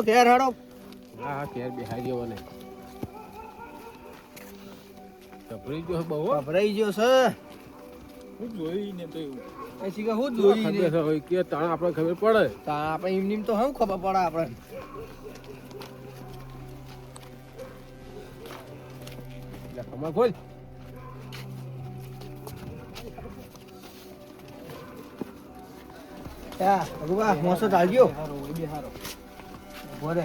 તે ઘેર હાડો. હા હા ઘેર બેહાઈ ગયો ને ગભરાઈ ગયો બહુ. ગભરાઈ ગયો છે. હું જોઈને તો એવું. એ શીખે હું તો જોઈ ખબર છે કે તાણ આપણે ખબર પડે? તા આપણે એમ નીમ તો હમ ખબર પડે આપણે? લખમાં ખોલ. હા ભગવા મોસો ટાળ્યો બોલે.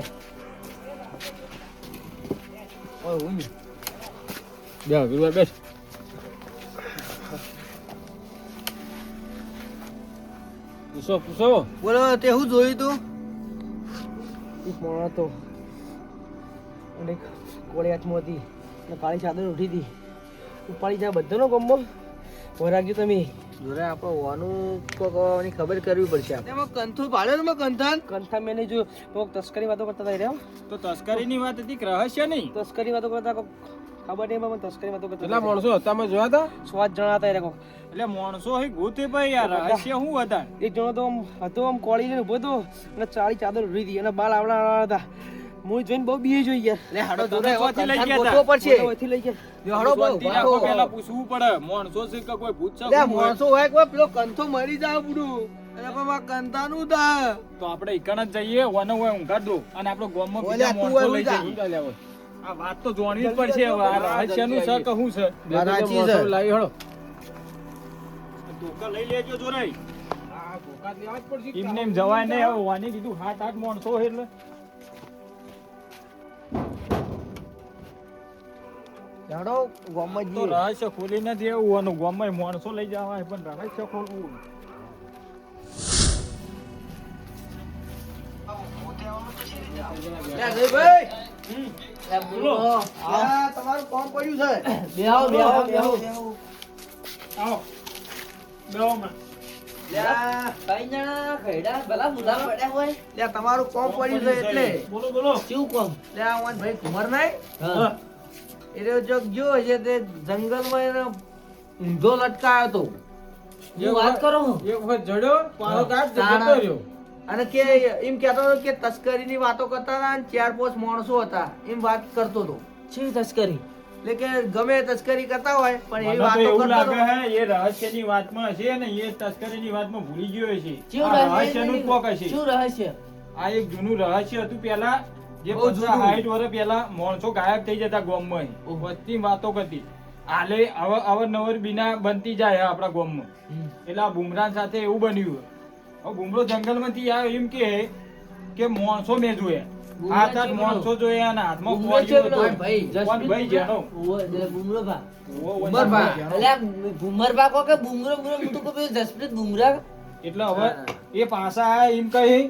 ઓય ઉઈ બે વીરવાર બેસ. પૂછો પૂછો. બોલો તે હું જોયું તું? મોણો હતો. અને કોળી હાથમાં હતી. અને કાળી ચાદર ઉઠી હતી. ઉપાડી જાય બધાનો ગમો વરાગ્યું તમે. જોરે આપણે વાનું કોની ખબર કરવી પડશે એમાં કંથું પાડ્યો ને મેં કંથન? કંથા મેં જો જોયું. તો તસ્કરી વાતો કરતા થઈ રહ્યા. તો તસ્કરીની વાત હતી રહસ્ય નહીં? તસ્કરી વાતો કરતા કોક. ખબર નહીં પણ તસ્કરી વાતો કરતા એટલે માણસો હતા? મેં જોયા હતા? સ્વાદ જણા હતા કોક. એટલે માણસો હે ગોતે ભાઈ યાર રહસ્ય શું હતા? એક જણો તો આમ હતો આમ કોળી ને ઊભો હતો અને ચાળી ચાદર ઉડી હતી અને બાલ આવડા હતા. હું જોઈને બહુ બીએ જોઈ યાર. લે હાડો તમે ઓથી લઈ ગયા. તા. પડશે. ઓથી લઈ ગયા. જો હાડો બહુ વાતો પેલા પૂછવું પડે. મોણસો છે કે કોઈ ભૂત છે લે શું મોણસો હોય કોઈ પેલો કંથો મરી જાય બુડું. અરે બાબા કંથાનું થા તો આપણે ઈકણ જ જઈએ વનો હોય ઊંઘાડ દો. અને આપણો ગામમાં બીજા તું લઈ જઈએ આ વાત તો જોણવી જ પડશે. હવે આ રહસ્યનું છે કે શું છે? માણસો છે. લાવી હળો ધોકા લઈ લેજો જોરાઈ આ ધોકા લેવા જ પડશે. એમને જવાય નહીં હવે વાની કીધું હાથ આઠ માણસો છે એટલે. હાડો ગોમમાં તો રહસ્ય ખોલી નથી એવું અને ગામમાં માણસો લઈ જવાય પણ રહસ્ય ખોલવું. તમારું કોમ પડ્યું છે. બેહો બેહો બેહો આવો. બેહો માં લે આ- કઈ જણા ખૈડા ભલા મુદા પડ્યા હોય. લે તમારું કોમ પડ્યું છે એટલે. બોલો બોલો. શું કોમ? લે ભાઈ કુમાર નહીં એ રહ્યો જોક જો છે તે જંગલમાં એનો ઊંધો લટકાયો હતો. હું વાત કરો એક વખત જડ્યો પાછો કાઢ જતો રહ્યો. અને કે એમ કહેતો હતો કે તસ્કરીની વાતો કરતા હતા અને ચાર પાંચ માણસો હતા એમ વાત કરતો હતો. છે તસ્કરી? એટલે કે ગમે એ તસ્કરી કરતા હોય પણ એવી વાતો એવું કરતો લાગે હે એ રહસ્યની વાતમાં હશે ને એ તસ્કરીની વાતમાં ભૂલી ગયો હશે. શું રહસ્યનું કોક હશે. શું રહસ્ય? આ એક જૂનું રહસ્ય હતું પેલા જે. સાઠ વર્ષ પહેલા માણસો ગાયબ થઈ જતા ગામમાં. વસ્તી વાતો કરતી. હાલે અવર નવર બીના બનતી જાય આપણા ગામમાં. એટલે આ બુમરાન સાથે એવું બન્યું હવે બુમરો જંગલમાંથી આવ્યો એમ કે કે માણસો મેં જોયા. હાથ હાથ માણસો જોયા હાથમાં પેલો? ભાઈ ભાઈ જેનો? બુમરોભા. ઓ, ઓ, બુમરભા. અલ્યા બુમરભા કો કે બુમરો બુમરો હું તો કહું જસપ્રીત બુમરા એટલે હવે એ પાછા એમ કહી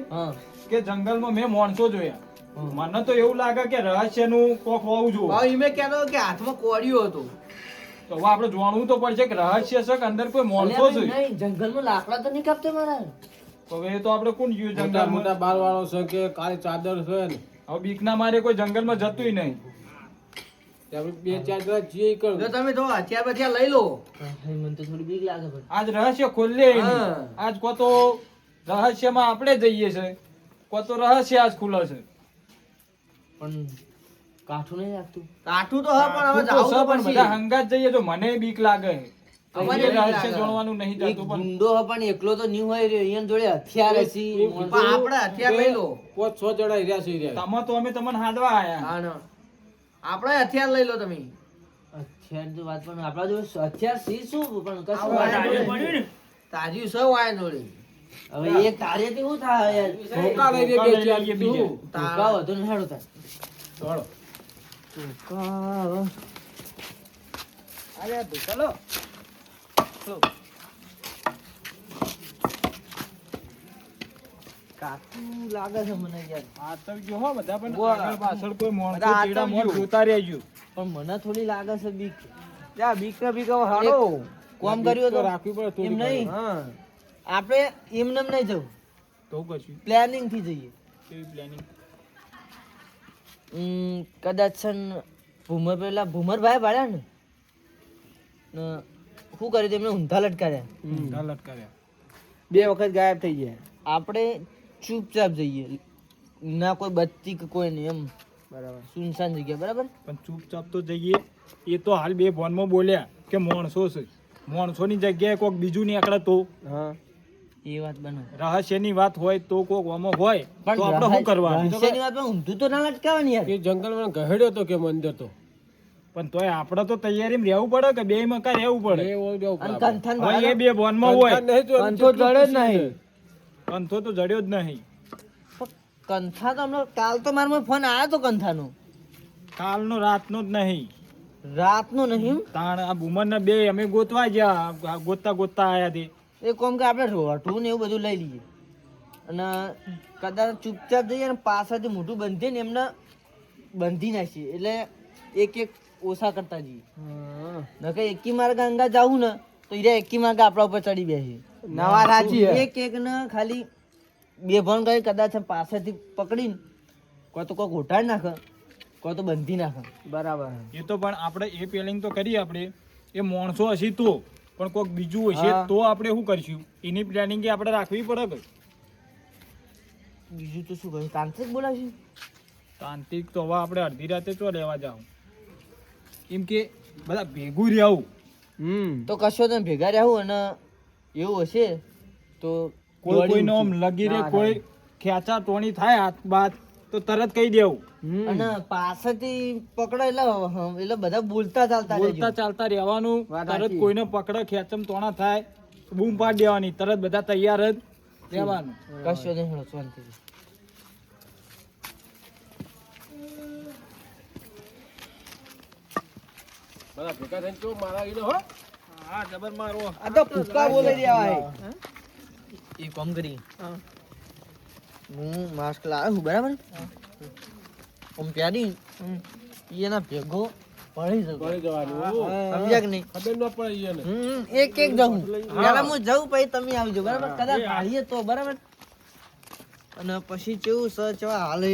કે જંગલમાં મેં માણસો જોયા. મને તો એવું લાગે કે રહસ્યનું કોક હોવું જોઈએ. ઈમે કહેતો હતો કે હાથમાં કોડિયું હતું. તો હવે આપણે જાણવું તો પડશે કે રહસ્ય છે કે અંદર કોઈ માણસો છે? નહીં જંગલમાં લાકડા તો નહીં કાપતો મારા. તો હવે એ તો આપણે કોણ જોયું મોટા મોટા બાર વાળો છે કે કાળી ચાદર છે ને? હવે બીકના મારે કોઈ જંગલમાં જતુંય નહીં. બે ચાર ઈ કરું. જો તમે તો હથિયાર બથિયાર લઈ લો. મને તો થોડી બીક લાગે પણ. આજ રહસ્ય ખોલે હા. આજ કો તો રહસ્યમાં આપણે જઈએ છે. કો તો રહસ્ય આજ ખુલે છે. પણ કાઠું નહીં લાગતું. કાઠું તો હા પણ હવે તો જાવું પણ બધા હંગાત જઈએ તો મને બીક લાગે. અમારે રહસ્ય લાગે. નહીં એક પણ. ગુંડો પણ એકલો તો નહીં હોય રહ્યો. એની જોડે હથિયાર હસી પણ આપણે હથિયાર લઈ લો. પાંચ છ જણા રહ્યા છે તમે તો અમે તમને હાદવા આયા. હા ને. આપણે હથિયાર લઈ લો તમે. હથિયાર તો વાત પણ આપણા જોડે હથિયાર સી શું? પણ કશું. તાજી સૌ આય જોડે હવે એક તારે થી શું થાય? ધોકા લઈ લે બે ચાર બીજે. ધોકા વધુ ને હેડો થાય ચાલો. ધોકા, અરે ચલો કાઠું લાગે છે મને યાર. હો બધા પણ આગળ પાછળ કોઈ જોતા રહેજો પણ મને થોડી લાગે છે બીક. જા બીક બીક હવે કોમ કર્યું તો તો રાખવી પડે એમ નહીં? હા. આપણે એમને નહીં જવું. તો કશું પ્લાનિંગથી જઈએ. કેવી પ્લાનિંગ હમ કદાચ છે ને ભૂમર પેલા ભૂમરભાઈ ભાડ્યા ને ને શું કર્યું તેમને ઊંધા લટકાર્યા. ઊંધા લટકાર્યા. બે વખત ગાયબ થઈ ગયા. આપણે ચૂપચાપ જઈએ. ના કોઈ બત્તી કે કોઈ નહીં એમ. બરાબર. સુનસાન જગ્યા બરાબર? પણ ચૂપચાપ તો જઈએ. એ તો હાલ બે ફોનમાં બોલ્યા કે માણસો છે. માણસોની જગ્યાએ કોઈક બીજું નીકળે તો? હા. એ વાત બનો રહસ્યની વાત હોય તો કોઈક વામો હોય તો આપણે શું કરવાનું? રહસ્યની વાતમાં ઊંધું તો ના લટકાવાની યાર. એ જંગલમાં ગહેડ્યો તો કે મંદિર તો? પણ તોય આપણે તો તૈયારીમાં રહેવું પડે કે બે માં કાંઈ રહેવું પડે? એ અને કંથન બે ફોનમાં હોય. કંથો જડે જ નહીં. કંથો તો જડ્યો જ નહીં. કંથા તો હમણાં કાલ તો મારો ફોન આવ્યો તો કંથાનો. કાલનો રાતનો જ નહીં. રાતનો નહીં તાણ આ બુમરના બે અમે ગોતવા ગયા આ ગોતતા ગોતતા આયા તે. એ કોમ કે આપણે રોટું ને એવું બધું લઈ લઈએ. અને કદાચ ચૂપચાપ જઈએ અને પાછળથી મોઢું બંધીએ ને એમને બંધી નાખીએ. એટલે એક એક ઓછા કરતા જઈએ. નકે એકી માર્ગ અંગા જવું ને તો એ એકી માર્ગ આપણા ઉપર ચડી બેસે. નવા રાજી એક એક ને ખાલી બે ભણ કરી કદાચ પાછળથી પકડીને કોઈ તો કોઈ ઘોટાડી નાખે કોઈ તો બંધી નાખે. બરાબર. એ તો પણ આપણે એ પેલિંગ તો કરીએ આપણે. એ માણસો હશે તો. પણ કોઈક બીજું હશે હા. તો આપણે શું કરશું? એની પ્લાનિંગ આપણે રાખવી પડે બીજું તો શું કહ્યું? તાંત્રિક બોલાવશું? તાંત્રિક તો હવે આપણે અડધી રાતે તો લેવા જાવ એમ કે બધા ભેગું રહેવું. હમ. તો કશો તમે ભેગા રહેવું અને એવું હશે તો કોઈ કોઈ કોઈનો લગી રે કોઈ ખેંચા ટોણી થાય હાથ બાત તો તરત કહી દેવું. અને પાછળથી પકડો એટલે એટલે બધા બોલતા ચાલતા બોલતા ચાલતા રહેવાનું. તરત. કોઈને પકડે ખેંચમ તોણા થાય. બૂમ પાડી દેવાની. તરત બધા તૈયાર જ રહેવાનું. કશો નહીં હેડો, શાંતિથી. બધા ભેગા થઈને કેવું? મારા આવીને હો? હા જબર મારો આ તો ફૂંકા બોલે દેવાય. એ કોમ કરી. હું. માસ્ક લાવ્યો છું બરાબર? આમ પહેરી એના ભેગો પડી જતો. પડી જવાનું સમજ્યા કે નહીં? ખબર ન પડે એને હમ, એક એક જવું પેલા હું. જઉં પછી તમે આવજો બરાબર? કદાચ આવીએ તો બરાબર? અને પછી કેવું સર કેવા હાલે?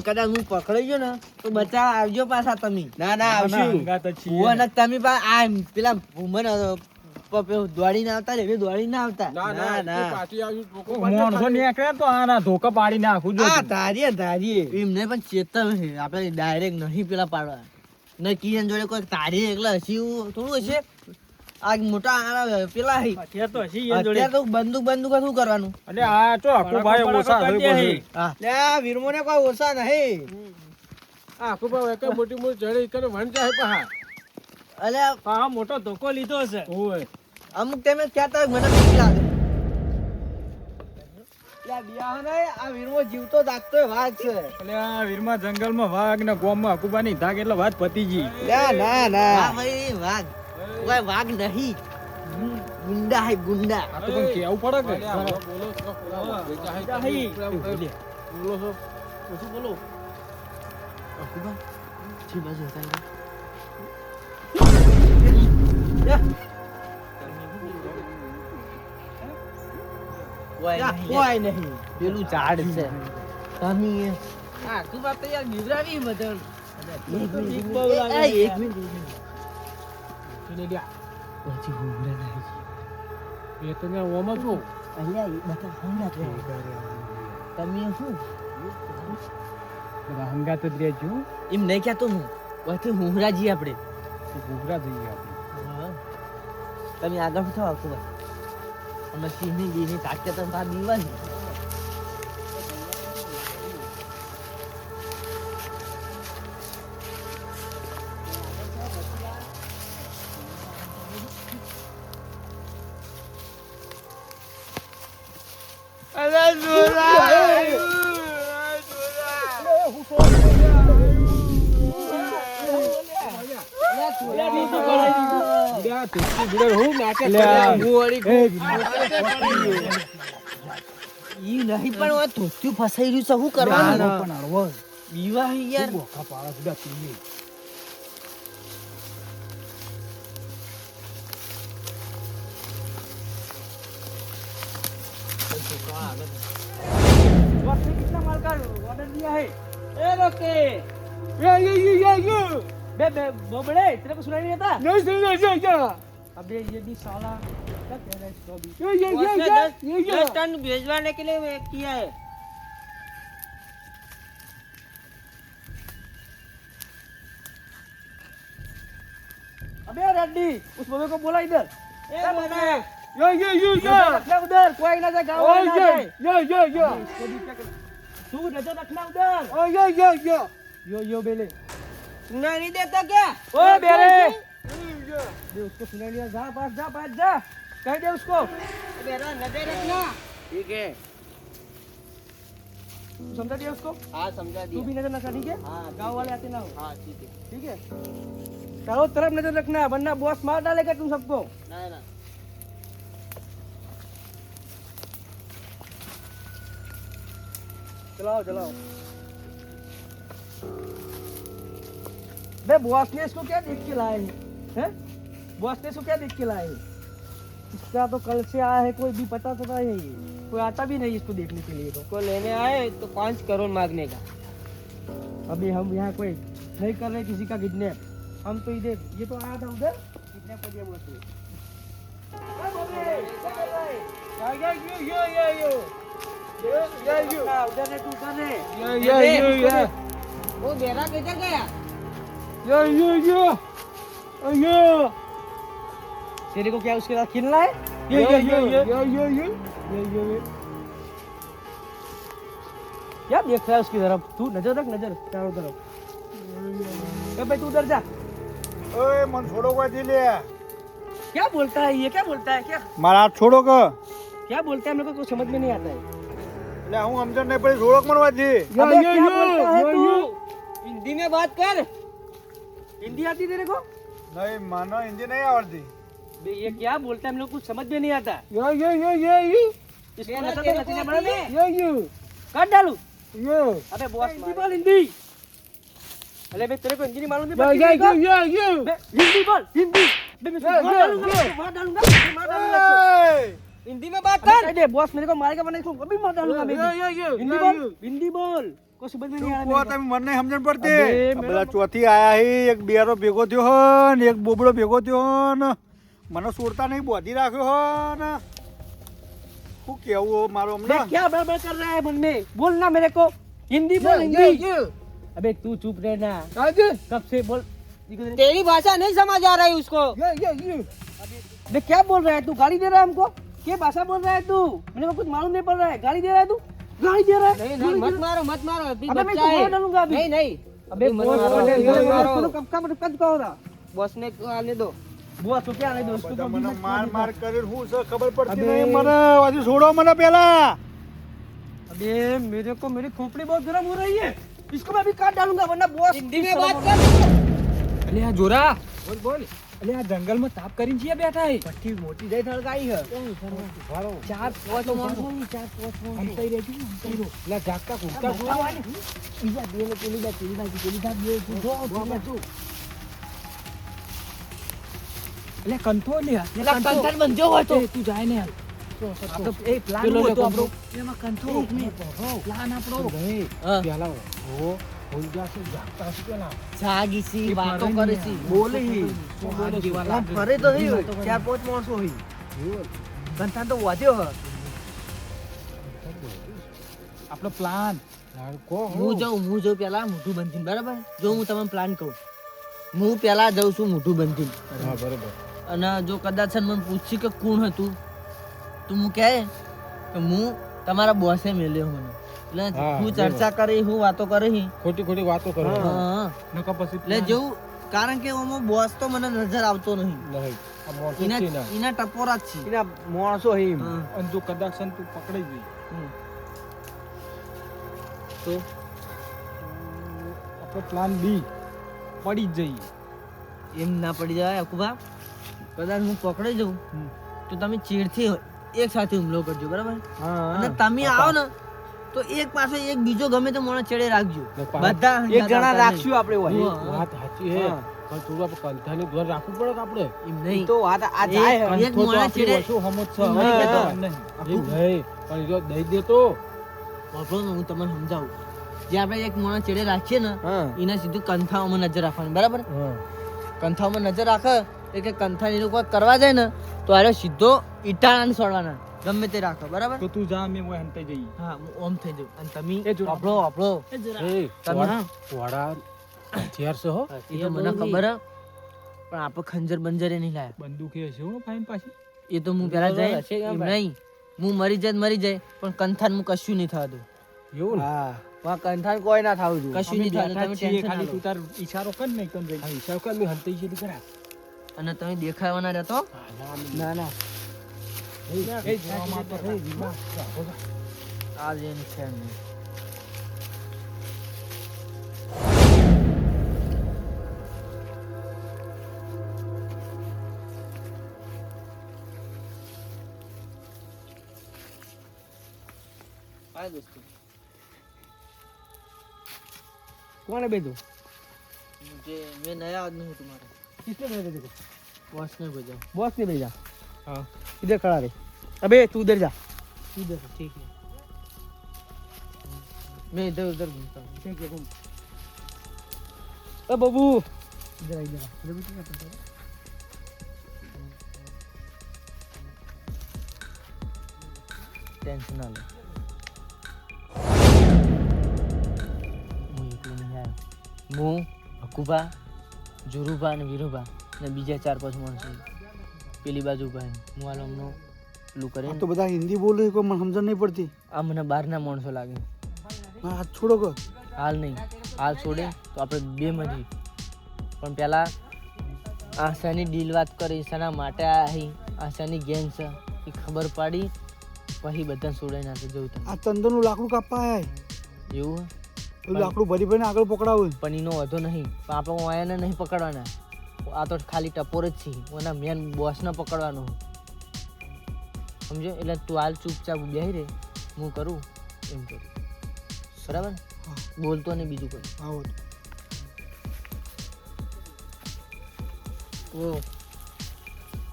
કદાચ હું પકડાઈ ગયો ને તો બચા આવજો પાછા તમે. ના ના આવશું. તમે પા આ પેલા ભૂમન દોડીને આવતા રે દોડીને આવતા. ના ના, ના ના. એ પાછી આવ્યું લોકો માણસો નીકળે તો આના ધોકા પાડી નાખું જો. ધારીએ ધારીએ. એમને પણ ચેતવ છે આપણે ડાયરેક્ટ નહીં પેલા પાડવા ને કિરણ જોડે કોઈ તારી એકલા હસી થોડું હશે? આ મોટા આના પેલા હી. અત્યારે તો બંદૂક બંદૂક શું કરવાનું. એટલે આ તો આખું ભાઈ ઓછા થઈ લે વીરમોને કોઈ ઓછા નહીં. આખું એક મોટી મોટી જડી કરે વણ જાય પાહા અલે હા મોટો ધોકો લીધો છે. ઓય. અમુક ટાઈમે કહેતા હોય મને બીક લાગે. આ બિયાહ નહીં, આ વીરમો જીવતો જાગતો વાઘ છે. એટલે આ વીરમાં જંગલમાં વાઘ ને ગોમમાં હકુબાની ધાક એટલે વાત પતી ગઈ. ના ના ભાઈ વાઘ. કોઈ વાઘ નહીં. ગુંડા હે ગુંડા. આ તો પણ કેવું પડે કે? બોલો બોલો બોલો બોલો અકુબા જી બાજુ હતા. યા, કોઈ નહીં. પેલું ઝાડ છે. તમે આ અકુબા તો યાર બિવરાવી એક મિનિટ. એ, પછી નહીં તો મેં ઓમાં એ બધા હંગા છે તમે શું? બધા હંગાત જ રહેજો એમ નહીં કહેતો હું? વચ્ચે હુંગરાજી આપણે. ઘૂઘરા જઈએ આપણે. તમે આગળ થવા અકુબા અને સિંહની બીની તાકાત તો આ ઈ નહીં પણ આ ધોતિયું ફસાઈ રહ્યું છે શું કરવાનું બીવા છે યાર बे बे बोबड़े तेरे को सुनाई नहीं देता નહીં સુનો છે જા अबे ये भी साला क्या कह रहा है इसको अभी ये ये ये ये ये ये टन भेजवाने के लिए किया है अबे रेड्डी उस बबे को बोला इधर ए बनाया यो यो यो यो रखना उधर कोई ना जाए गांव ना जाए यो यो यो तू नजर रखना उधर ओ यो यो यो यो यो बेले सुना नहीं देता क्या ओ बेले दे उसको सुना लिया जा पास जा पास जा। कह दे उसको। बेरा नज़र रखना ठीक है। समझा दिया उसको? हाँ समझा दिया। तू भी नज़र रखना ठीक है? हाँ गाँव वाले आते ना हो। हाँ ठीक है। ठीक है? चारों तरफ़ नज़र रखना वरना बॉस मार डालेगा तुम सबको। ना ना। चलाओ चलाओ। बे बॉस ने इसको क्या देख के लाए हैं? हैं? बॉस ने क्या देख के लाए इसका तो कल से आया है कोई भी पता चला है। ये कोई आता भी नहीं इसको देखने के लिए तो। को लेने आए तो पाँच करोड़ मांगने का। अभी हम यहाँ कोई नहीं कर रहे किसी का किडनैप हम तो इधर ये तो आया था उधर। किडनैप कर दिया बॉस है? उधर ने तू उधर ने। यो यो यो यो। वो बेरा किधर गया यो यो यो यो तेरे को क्या उसके साथ खेलना है यो यो यो यो यो यो यो क्या देख रहा है उसकी तरफ तू नजर रख नजर चारों तरफ ए भाई तू उधर जा ओए मन छोड़ो को दिले क्या बोलता है ये क्या बोलता है क्या મારા હાથ છોડો કે क्या बोलता है मेरे को कुछ समझ में नहीं आता है એટલે હું સમજણ નહીં પડી થોડોક મનવા જી अबे क्या बोलता है तू हिंदी में बात कर हिंदी आती तेरे को નહીં માનો હિન્દી નહીં આવડતી बे, ये क्या बोलता है हम लोग कुछ समझ में नहीं आता यो यो यो यो यो इसको मेरा नशा तो तेरे नचने को बड़ा आती नहीं यो यो काट डालू यो अबे बॉस हिंदी बोल हिंदी अरे बे तेरे को हिंदी नहीं मालूम यो बे, यो हिंदी बोल। यो यो बे, हिंदी बोल हिंदी बे मैं इसको यो, मार यो, डालूंगा यो। इसको मार डालूंगा इसको मार डालूंगा इसको। हिंदी में बात अबे कर कह दे बॉस मेरे को मारेगा वरना इसको अभी मार डालूंगा मैं यो भी। यो यो हिंदी बोल हिंदी बोल को समझ में नहीं आ रहा કો मेरे को। તમે મને નહીં સમજણ પડતી અબે, આ મેરા બધા ચોથી આયા હી એક બેરો ભેગો થયો હો ને એક બોબડો ભેગો થયો હો ને મને છોડતા નહીં બોધી રાખ્યો હો ને શું કેવું હો મારો बे, હમણાં क्या बड़बड़ कर रहा है मन में बोलना मेरे को हिंदी बोल हिंदी अबे तू चुप रहना कब से बोल तेरी भाषा नहीं समझ आ रही उसको बे क्या बोल रहा है तू गाली दे रहा है हमको क्या भाषा बोल रहा है तू मेरे को कुछ मालूम नहीं पड़ रहा है गाली दे रहा है तू गाली दे रहा है नहीं नहीं मत मारो मत मारो अभी अबे मैं बच्चा इसको है मार डालूंगा अभी नहीं नहीं अबे मत बॉस मारो, को- मत मारो। बॉस को कब का मतलब कब का हो रहा बॉस ने को आने दो बॉस को क्या नहीं दोस्त બધા को મને भी માર मत- માર કરીને શું છે ખબર પડતી અબે. નહીં મને હજુ છોડો મને પેલા अबे मेरे को मेरी खोपड़ी बहुत गर्म हो रही है इसको मैं अभी काट डालूंगा वरना बॉस हिंदी में बात कर અલે આ જોરા બોલ એટલે આ જંગલમાં તાપ કરીને છીએ બેઠા હે? પછી મોટી જઈ થળકાઈ હે. ચાર પાંચ માણસો ચાર પાંચ માણસો થઈ રહી છું થઈ રહ્યો ઝાકતા કુકતા બીજા બે ને પેલી બે પેલી બાજુ પેલી બાજુ બે જો બાજુ એટલે કંથો લે એટલે કંથન બંધ્યો હોય તો. તું જાય ને. એ પ્લાન હતો આપણો. એમાં કંથો પ્લાન આપણો. પેલા હો હોઈ જશે જાગતા હશે પેલા જાગીસી વાતો ફરે કરે ને. છે બોલી. બોલે ફરે તો નહીં ચાર પાંચ માણસો હોય. કંઠાળ તો વધ્યો હોય આપણો પ્લાન હું જાઉં હું જાઉં પેલા મોઢું બંધીને. બરાબર? જો હું તમને પ્લાન કહું. હું પેલા જાઉં છું મોઢું બંધીને. હા બરોબર. અને જો કદાચ મને પૂછી કે કોણ હતું તો હું કહે કે હું તમારા બોસે મેલ્યો મને એટલે હું ચર્ચા કરી હું વાતો કરી. ખોટી ખોટી વાતો કરો. હા નકા પછી એટલે જેવું કારણ કે ઓમો બોસ તો મને નજર આવતો નહીં. નહીં. આ એના છે ને. એના ટપોરા જ છે. એના માણસો હોય અને જો કદાચ તું પકડી ગઈ. તો આપણો પ્લાન બી પડી જ જઈએ. એમ ના પડી જાય અકુબા કદાચ હું પકડાઈ જાઉં તો તમે ચીડથી એક સાથે હુમલો કરજો બરાબર? અને તમે આવો ને તો એક પાછો એક બીજો ગમે તો મોણા ચડે રાખજો. બધા એક જણા રાખશું આપણે હોય વાત સાચી હે. પણ થોડું આપણે કંથાની ધ્યાન રાખવું પડે કે આપણે? એમ નહીં. તો વાત આ જાય એક- આપણી ચડે- શું હમજ છે. નહીં. નહીં. પણ જો દઈ દે તો. હું તમને સમજાવું. જે આપણે એક મોણા ચડે રાખીએ ને એના સીધું કંથાઓમાં નજર રાખવાની. બરાબર? કંથાઓમાં નજર રાખે એટલે કંથાની લોકો કરવા જાય ને તો આરે સીધો ઈટાળાને છોડવાના ગમે તે રાખો બરાબર? તો તું જા મે હું હંતે જઈ હા હું ઓમ થઈ જઉં. અને તમે એ જો. વાપરો વાપરો. એ તમે વાડા- વાડા હથિયાર છે હો. એ તો મને ખબર પણ આપ ખંજર બંજરે નહીં લાયા. બંદૂક એ છે હો ફાઈન પાછી. એ તો હું પેલા જાય એમ નહીં. હું મરી જાય મરી જાય પણ કંથાન હું કશું નહીં થતું એવું હા. વાં કંઠાન કોઈ ના થાવું જોઈએ. કશું નહીં થાય તમે ટેન્શન ખાલી તું તાર ઈશારો કર ને કમ જઈ. ઈશારો કર મે હંતાઈ જેટલી કરા. અને તમે દેખાવાના રહેતો? ના ના. Al yeni kendi. કોને ભેજો જે મેં નયા આદમી હું તમારે કિસને ભેજો બોસ ને ભેજો બોસ ને ભેજા किसने भेजा देखो बॉस ने भेजा बॉस ने भेजा हाँ। इधर खड़ा रहे अबे तू इधर जा इधर ठीक है मैं इधर उधर घूमता हूँ ठीक है घूम ओ बाबू इधर आ, इधर आ। इधर बैठ जा, इधर आ। टेंशन ना लो હું એકલો નહીં આવ્યો હું હકુભા જોરુભા અને વીરુભા ને બીજા ચાર પાંચ માણસો પેલી બાજુ ભાઈ હું આ લોમનો પેલું કરે તો બધા હિન્દી બોલે કોઈ મને સમજણ નહીં પડતી. આ મને બહારના માણસો લાગે. હાથ છોડો કર હાલ નહીં હાલ છોડે તો આપણે બે મરી. પણ પહેલાં આશાની ડીલ વાત કરી શાના માટે આવી આશાની ગેમ છે એ ખબર પાડી પછી બધા છોડાઈ નાખે જવું આ ચંદનનું લાકડું કાપવા આવ્યા એવું? લાકડું ભરી ભરીને આગળ પકડાવું પણ એનો વધો નહીં પણ આપણે આયાને નહીં પકડવાના. આ તો ખાલી ટપોર જ છે એના મેન બોસને પકડવાનો સમજો એટલે તું હાલ ચૂપચાપ બેહી રે હું કરું એમ કરું બરાબર ને? હા. બોલતો નહીં બીજું કોઈ આવો वो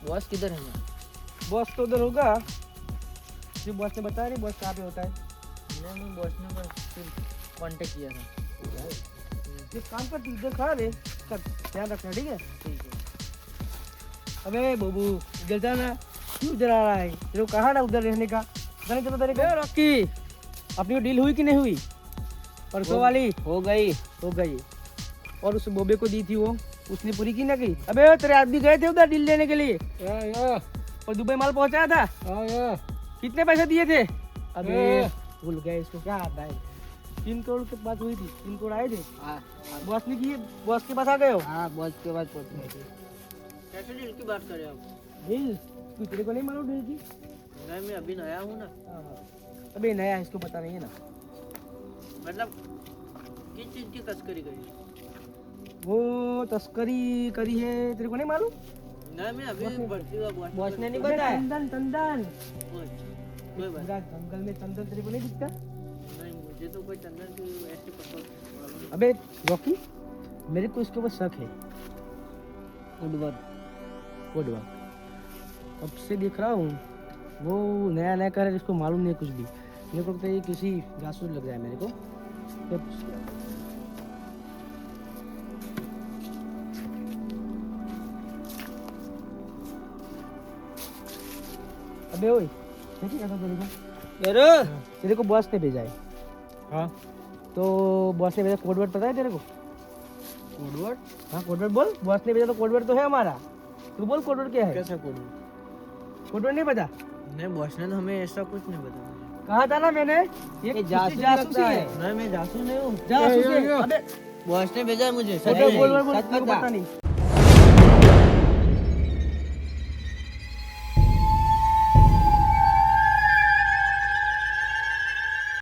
बॉस किधर है बॉस तो उधर होगा जो बॉस ने बताया नहीं बॉस कहाँ पे होता है मैंने मैं बॉस ने बस कांटेक्ट किया था एक काम कर तू इधर खड़ा रहे। कर ध्यान रखना ठीक है? ठीक है। अबे बाबू इधर जाना। क्यों इधर आ रहा है? तेरे को कहा ना उधर रहने का? पता नहीं चला तेरे को। रॉकी! अपनी डील हुई कि नहीं हुई? परसों वाली? हो गई। हो गई। और उस बोबे को दी थी वो? उसने पूरी की ना की? अबे तेरे आदमी गए थे उधर डील लेने के लिए। और दुबई माल पहुँचाया था? कितने पैसे दिए थे? अबे। भूल गए इसको। क्या आता है? तीन करोड़ की बात हुई थी तीन करोड़ आए थे। बॉस ने की बॉस के पास आ गए हो? हाँ बॉस के बाद पहुँच। गए थे कैसे डील की बात कर रहे हो आप? डील तू तेरे को नहीं मालूम डील की नहीं मैं अभी नया हूँ ना। अबे नया है, इसको पता नहीं है ना। मतलब किस चीज़ की तस्करी करी? वो तस्करी करी है तेरे को नहीं मालूम? नहीं मैं अभी भर्ती हुआ बॉस ने नहीं बताया? चंदन चंदन कोई बात जंगल में चंदन तेरे को नहीं दिखता? तो कोई चंदन की ऐसी पकड़। अबे रॉकी मेरे को इसके ऊपर शक है। उड़वर वुडवर्क कब से देख रहा हूँ वो नया नया कर इसको मालूम नहीं है कुछ भी। मेरे को लगता है ये किसी जासूस लग रहा है मेरे को। अबे ओए क्या कहता हूँ तेरे को। तेरे को बॉस ने भेजा है। हाँ तो बॉस ने भेजा कोड वर्ड पता है तेरे को उड़वर हाँ कोड वर्ड बोल बॉस ने भेजा तो कोड वर्ड तो है हमारा तू बोल कोड वर्ड क्या है कैसा कोड कोड वर्ड नहीं पता नहीं बॉस ने तो हमें ऐसा कुछ नहीं बताया कहा था ना मैंने ये ये जासूस जासूस लगता है नहीं मैं जासूस नहीं हूँ जासूस ये, है ये, ये। अबे बॉस ने भेजा है मुझे अबे बोल बोल बोल सच मेरे को बता। पता नहीं